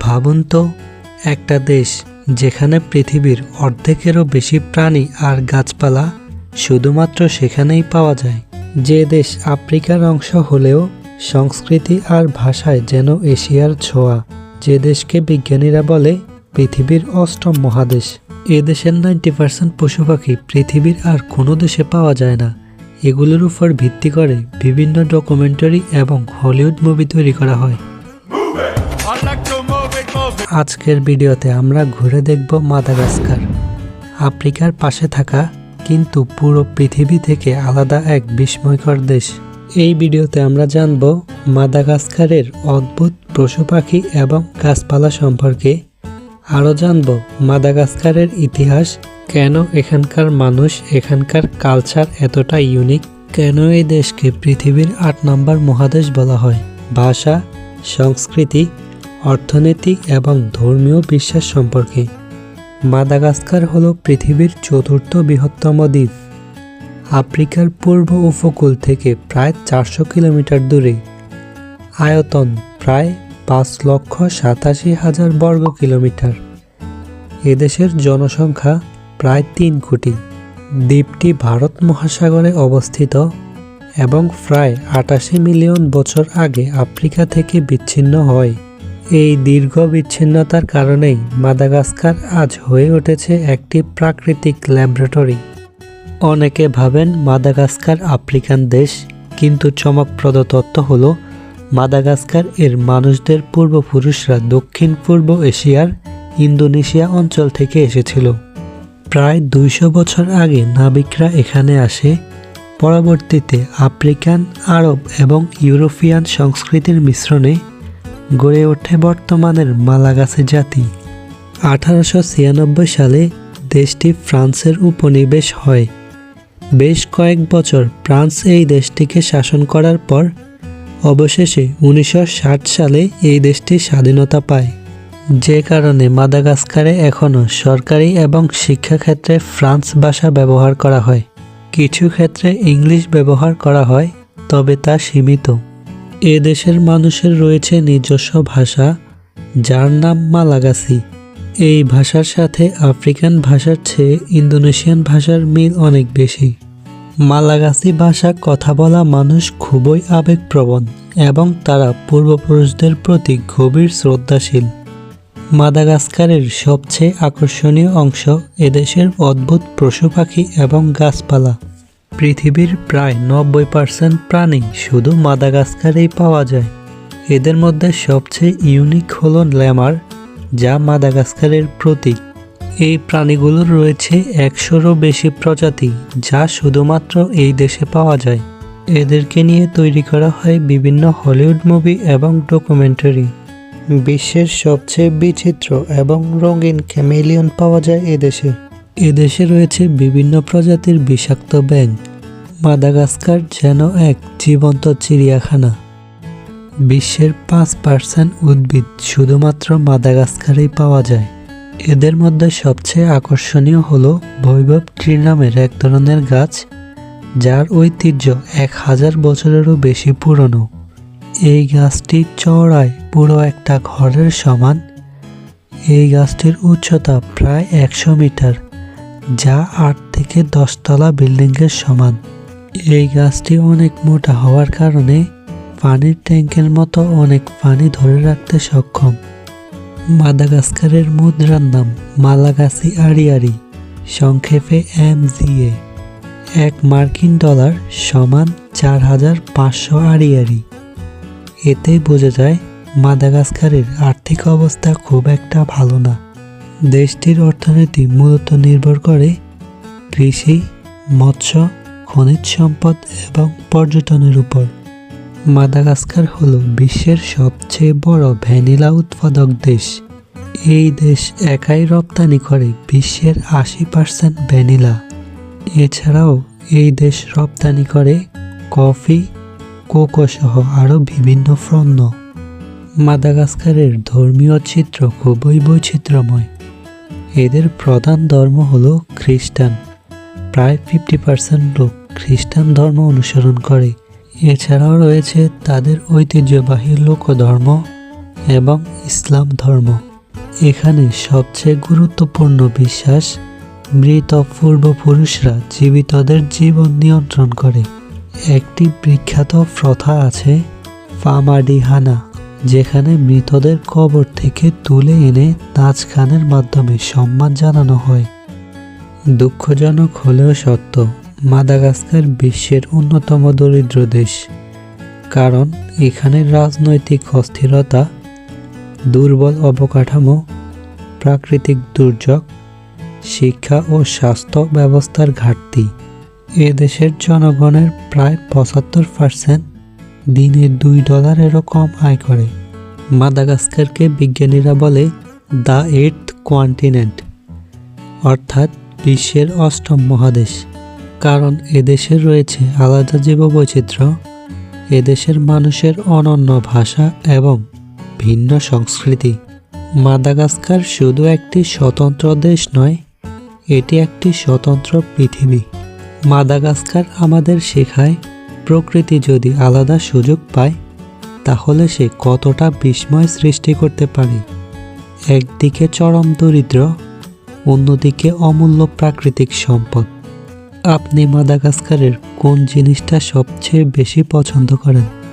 ভাবুন তো একটা দেশ যেখানে পৃথিবীর অর্ধেকেরও বেশি প্রাণী আর গাছপালা শুধুমাত্র সেখানেই পাওয়া যায়। যে দেশ আফ্রিকার অংশ হলেও সংস্কৃতি আর ভাষায় যেন এশিয়ার ছোঁয়া, যে দেশকে বিজ্ঞানীরা বলে পৃথিবীর অষ্টম মহাদেশ। এ দেশের নাইনটি পার্সেন্ট পশু পাখি পৃথিবীর আর কোনো দেশে পাওয়া যায় না। এগুলোর উপর ভিত্তি করে বিভিন্ন ডকুমেন্টারি এবং হলিউড মুভি তৈরি করা হয়। আজকের ভিডিওতে আমরা ঘুরে দেখব মাদাগাস্কার। আফ্রিকার পাশে থাকা কিন্তু পুরো পৃথিবী থেকে আলাদা এক বিস্ময়কর দেশ। এই ভিডিওতে আমরা জানব মাদাগাস্কারের অদ্ভুত পশু পাখি এবং গাছপালা সম্পর্কে। আরও জানব মাদাগাস্কারের ইতিহাস, কেন এখানকার মানুষ এখানকার কালচার এতটা ইউনিক, কেন এই দেশকে পৃথিবীর আট নম্বর মহাদেশ বলা হয়। ভাষা, সংস্কৃতি অর্থনীতি এবং ধর্মীয় বিশ্বাস সম্পর্কে। মাদাগাস্কার হল পৃথিবীর চতুর্থ বৃহত্তম দ্বীপ। আফ্রিকার পূর্ব উপকূল থেকে প্রায় চারশো কিলোমিটার দূরে। আয়তন প্রায় পাঁচ লক্ষ সাতাশি হাজার বর্গ কিলোমিটার। এদেশের জনসংখ্যা প্রায় তিন কোটি। দ্বীপটি ভারত মহাসাগরে অবস্থিত এবং প্রায় আটাশি মিলিয়ন বছর আগে আফ্রিকা থেকে বিচ্ছিন্ন হয়। এই দীর্ঘ বিচ্ছিন্নতার কারণেই মাদাগাস্কার আজ হয়ে উঠেছে একটি প্রাকৃতিক ল্যাবরেটরি। অনেকে ভাবেন মাদাগাস্কার আফ্রিকান দেশ, কিন্তু চমকপ্রদ তথ্য হল, মাদাগাস্কার এর মানুষদের পূর্বপুরুষরা দক্ষিণ পূর্ব এশিয়ার ইন্দোনেশিয়া অঞ্চল থেকে এসেছিল। প্রায় দুইশো বছর আগে নাবিকরা এখানে আসে। পরবর্তীতে আফ্রিকান, আরব এবং ইউরোপিয়ান সংস্কৃতির মিশ্রণে গড়ে ওঠে বর্তমানের মালাগাসি জাতি। আঠারোশো ছিয়ানব্বই সালে দেশটি ফ্রান্সের উপনিবেশ হয়। বেশ কয়েক বছর ফ্রান্স এই দেশটিকে শাসন করার পর, অবশেষে উনিশশো ষাট সালে এই দেশটি স্বাধীনতা পায়। যে কারণে মাদাগাস্কারে এখনও সরকারি এবং শিক্ষাক্ষেত্রে ফ্রান্স ভাষা ব্যবহার করা হয়। কিছু ক্ষেত্রে ইংলিশ ব্যবহার করা হয়, তবে তা সীমিত। এ দেশের মানুষের রয়েছে নিজস্ব ভাষা, যার নাম মালাগাসি এই ভাষার সাথে আফ্রিকান ভাষার চেয়ে ইন্দোনেশিয়ান ভাষার মিল অনেক বেশি। মালাগাসি ভাষা কথা বলা মানুষ খুবই আবেগপ্রবণ এবং তারা পূর্বপুরুষদের প্রতি গভীর শ্রদ্ধাশীল। মাদাগাস্কারের সবচেয়ে আকর্ষণীয় অংশ এদেশের অদ্ভুত পশু পাখি এবং গাছপালা। পৃথিবীর প্রায় নব্বই পার্সেন্ট প্রাণী শুধু মাদাগাস্কারেই পাওয়া যায়। এদের মধ্যে সবচেয়ে ইউনিক হলো ল্যামার, যা মাদাগাস্কারের প্রতীক। এই প্রাণীগুলোর রয়েছে একশোরও বেশি প্রজাতি, যা শুধুমাত্র এই দেশে পাওয়া যায়। এদেরকে নিয়ে তৈরি করা হয় বিভিন্ন হলিউড মুভি এবং ডকুমেন্টারি। বিশ্বের সবচেয়ে বিচিত্র এবং রঙিন ক্যামেলিয়ন পাওয়া যায় এদেশে। এদেশে রয়েছে বিভিন্ন প্রজাতির বিষাক্ত ব্যাঙ। মাদাগাস্কার যেন এক জীবন্ত চিড়িয়াখানা। বিশ্বের পাঁচ পার্সেন্ট উদ্ভিদ শুধুমাত্র মাদাগাস্কারেই পাওয়া যায়। এদের মধ্যে সবচেয়ে আকর্ষণীয় হল বৈভব ট্রি নামের এক ধরনের গাছ, যার ঐতিহ্য এক হাজার বছরেরও বেশি পুরনো। এই গাছটি চওড়ায় পুরো একটা ঘরের সমান। এই গাছটির উচ্চতা প্রায় একশো মিটার। যা আট থেকে দশতলা বিল্ডিংয়ের সমান। এই গাছটি অনেক মোটা হওয়ার কারণে পানির ট্যাঙ্কের মতো অনেক পানি ধরে রাখতে সক্ষম। মাদাগাস্কারের মুদ্রার নাম মালাগাসি আড়িয়ারি, সংক্ষেপে এম এক মার্কিন ডলার সমান চার হাজার পাঁচশো আড়িয়ারি। এতে বোঝা যায়, মাদাগাস্কারের আর্থিক অবস্থা খুব একটা ভালো না। দেশটির অর্থনীতি মূলত নির্ভর করে কৃষি, মৎস্য, খনিজ সম্পদ এবং পর্যটনের উপর। মাদাগাস্কার হল বিশ্বের সবচেয়ে বড় ভ্যানিলা উৎপাদক দেশ। এই দেশ একাই রপ্তানি করে বিশ্বের আশি পার্সেন্ট ভ্যানিলা। এছাড়াও এই দেশ রপ্তানি করে কফি কোকো সহ আরও বিভিন্ন পণ্য। মাদাগাস্কারের ধর্মীয় চিত্র খুবই বৈচিত্র্যময়। এদের প্রধান ধর্ম হলো খ্রিস্টান। প্রায় ফিফটি পার্সেন্ট লোক খ্রিস্টান ধর্ম অনুসরণ করে। এছাড়াও রয়েছে তাদের ঐতিহ্যবাহী লোকধর্ম এবং ইসলাম ধর্ম। এখানে সবচেয়ে গুরুত্বপূর্ণ বিশ্বাস, মৃত পূর্বপুরুষরা জীবিতদের জীবন নিয়ন্ত্রণ করে। একটি বিখ্যাত প্রথা আছে ফামাডিহানা। যেখানে মৃতদের কবর থেকে তুলে এনে গানের মাধ্যমে সম্মান জানানো হয়। দুঃখজনক হলেও সত্য, মাদাগাস্কার বিশ্বের অন্যতম দরিদ্র দেশ। কারণ এখানে রাজনৈতিক অস্থিরতা, দুর্বল অবকাঠামো, প্রাকৃতিক দুর্যোগ, শিক্ষা ও স্বাস্থ্য ব্যবস্থার ঘাটতি। এ দেশের জনগণের প্রায় পঁচাত্তর পার্সেন্ট দিনে দুই ডলারেরও কম আয় করে। মাদাগাস্কারকে বিজ্ঞানীরা বলে দ্য এইট কোয়ান্টিনেন্ট, অর্থাৎ বিশ্বের অষ্টম মহাদেশ। কারণ এদেশে রয়েছে আলাদা জীববৈচিত্র্য, এদেশের মানুষের অনন্য ভাষা এবং ভিন্ন সংস্কৃতি। মাদাগাস্কার শুধু একটি স্বতন্ত্র দেশ নয়, এটি একটি স্বতন্ত্র পৃথিবী। মাদাগাস্কার আমাদের শেখায় প্রকৃতি যদি আলাদা সুযোগ পায়, তাহলে সে কতটা বিস্ময় সৃষ্টি করতে পারে? একদিকে চরম দরিদ্র, অন্যদিকে অমূল্য প্রাকৃতিক সম্পদ। আপনি মাদাগাস্কারের কোন জিনিসটা সবচেয়ে বেশি পছন্দ করেন?